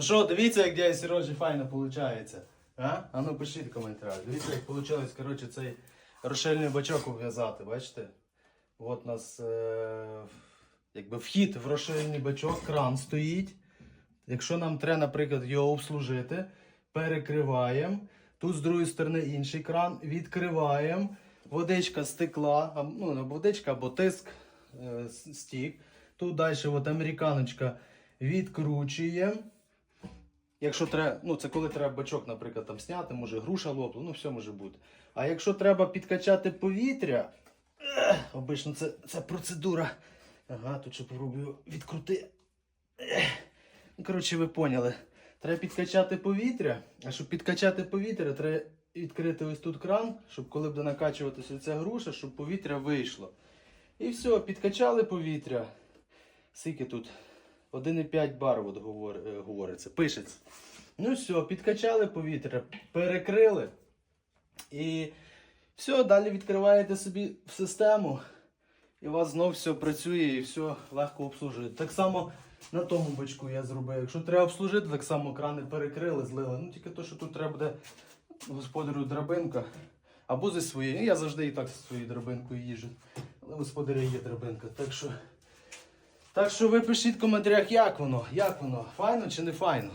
Ну що, дивіться, як дядя Сережі файно виходить. А? А ну пишіть в коментарях. Дивіться, як вийшло, коротше, цей рошельний бачок ув'язати, бачите? От у нас е, якби вхід в рошельний бачок, кран стоїть. Якщо нам треба, наприклад, його обслужити, перекриваємо. Тут з другої сторони інший кран, відкриваємо. Водичка стекла, ну водичка або тиск е, стік. Тут далі от американочка відкручуємо. Якщо треба, ну це коли треба бачок, наприклад, там зняти, може груша лопла, ну все може бути. А якщо треба підкачати повітря, обично це, це процедура. Ага, тут ще попробую відкрути. Ну, коротше, ви поняли. Треба підкачати повітря, а щоб підкачати повітря, треба відкрити ось тут кран, щоб коли буде накачуватися ця груша, щоб повітря вийшло. І все, підкачали повітря. Скільки тут? 1,5 бар от говор, е, говориться, пишеться. Ну все, підкачали повітря, перекрили. І все, далі відкриваєте собі систему. І у вас знов все працює і все легко обслужує. Так само на тому бачку я зробив. Якщо треба обслужити, так само крани перекрили, злили. Ну тільки то, що тут треба буде господарю драбинка. Або зі своєю. Я завжди і так зі своєю драбинкою їжджу. Але господаря є драбинка. Так що, так що ви пишіть в коментарях, як воно, як воно, файно чи не файно.